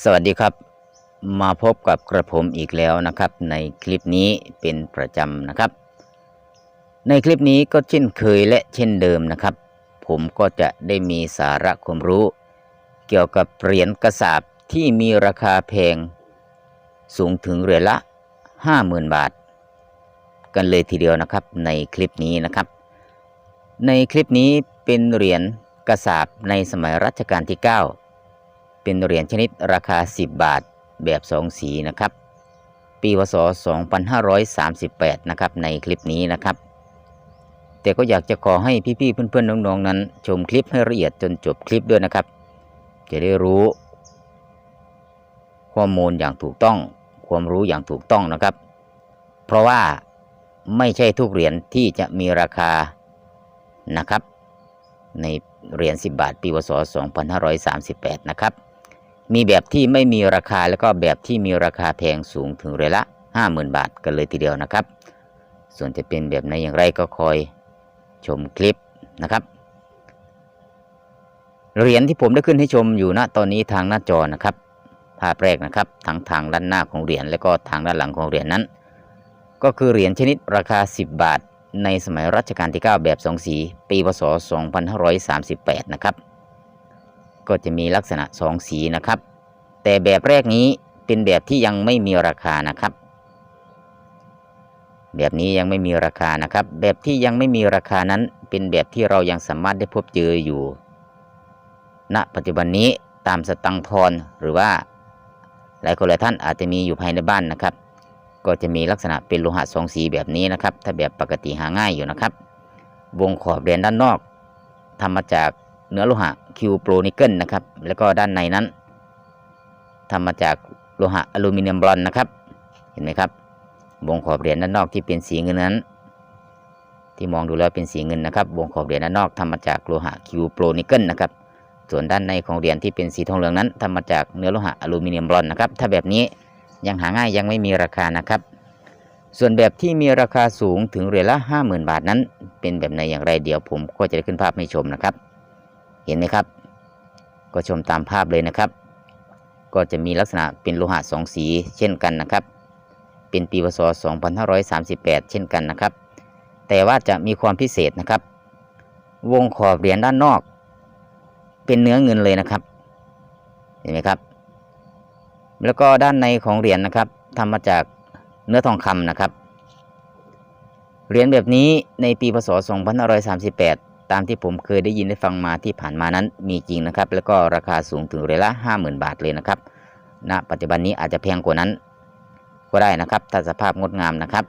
สวัสดีครับมาพบกับกระผมอีกแล้วนะครับ ในคลิปนี้เป็นประจำนะครับ ในคลิปนี้ก็เช่นเคยและเช่นเดิมนะครับ ผมก็จะได้มีสาระความรู้ เกี่ยวกับเหรียญกระสาบที่มีราคาแพง สูงถึงเหรียญละ 50,000 บาท กันเลยทีเดียวนะครับในคลิปนี้นะครับ ในคลิปนี้เป็นเหรียญกระสาบในสมัยรัชกาลที่ 9 เป็นเหรียญชนิดราคา 10 บาทแบบสองสีนะครับ ปีพศ 2538 นะครับในคลิปนี้นะครับ แต่ก็อยากจะขอให้พี่ๆเพื่อนๆน้องๆนั้น ชมคลิปให้ละเอียดจนจบคลิปด้วยนะครับ จะได้รู้ ข้อมูลอย่างถูกต้อง ความรู้อย่างถูกต้องนะครับ เพราะว่าไม่ใช่ทุกเหรียญที่จะมีราคานะครับ ในเหรียญ 10 บาท ปีพศ 2538 นะครับ มีแบบที่ไม่มีราคาแล้วก็แบบที่มีราคาแพงสูงถึงเหรียญละ 50,000 บาทกันเลยทีเดียวนะครับ ส่วนจะเป็นแบบไหนอย่างไรก็คอยชมคลิปนะครับเหรียญที่ผมได้ขึ้นให้ชมอยู่ณตอนนี้ทางหน้าจอนะครับภาพแรกนะครับทั้งทางด้านหน้าของเหรียญและก็ทางด้านหลังของเหรียญนั้น ก็คือเหรียญชนิดราคา 10 บาท ในสมัยรัชกาลที่ 9 แบบสองสีปีพศ 2538 นะครับ ก็จะมีลักษณะสองสีนะครับ แต่แบบแรกนี้เป็นแบบที่ยังไม่มีราคานะครับ แบบนี้ยังไม่มีราคานะครับ แบบที่ยังไม่มีราคานั้นเป็นแบบที่เรายังสามารถได้พบเจออยู่ ณ ปัจจุบันนี้ตามสตังทอนหรือว่า หลายคนหลายท่านอาจจะมีอยู่ภายในบ้านนะครับ ก็จะมีลักษณะเป็นโลหะสองสีแบบนี้นะครับ ถ้าแบบปกติหาง่ายอยู่นะครับ วงขอบเหรียญด้านนอกทำมาจากเนื้อโลหะคิวโปรนิเกิลนะครับ แล้วก็ด้านในนั้น ทำมาจากโลหะอลูมิเนียมบอนนะครับ เห็นไหมครับวงขอบเหรียญด้านนอกที่เป็นสีเงินนั้น ที่มองดูแล้วเป็นสีเงินนะครับ วงขอบเหรียญด้านนอกทำมาจากโลหะคิวโปรนิเกิลนะครับ ส่วนด้านในของเหรียญที่เป็นสีทองเหลืองนั้นทำมาจากเนื้อโลหะอลูมิเนียมบอนนะครับ ถ้าแบบนี้ยังหาง่ายยังไม่มีราคานะครับ ส่วนแบบที่มีราคาสูงถึงเหรียญละ 50,000 บาทนั้น เป็นแบบไหนอย่างไรเดี๋ยวผมก็จะได้ขึ้นภาพให้ชมนะครับ เห็นไหมครับ ก็ชมตามภาพเลยนะครับ ก็จะมีลักษณะเป็นโลหะสองสีเช่นกันนะครับ เป็นปีพศ 2538 เช่นกันนะครับ แต่ว่าจะมีความพิเศษนะครับ วงขอบเหรียญด้านนอก เป็นเนื้อเงินเลยนะครับเห็นไหมครับ แล้วก็ด้านในของเหรียญนะครับทำมาจากเนื้อทองคำนะครับเหรียญแบบนี้ในปีพศ 2538 ตามที่ผมเคยได้ยินได้ฟังมาที่ผ่านมานั้นมีจริงนะครับ แล้วก็ราคาสูงถึงเรละ 50,000 บาทเลยนะครับณปัจจุบันนี้อาจจะแพงกว่านั้นก็ได้นะครับถ้าสภาพงดงามนะครับ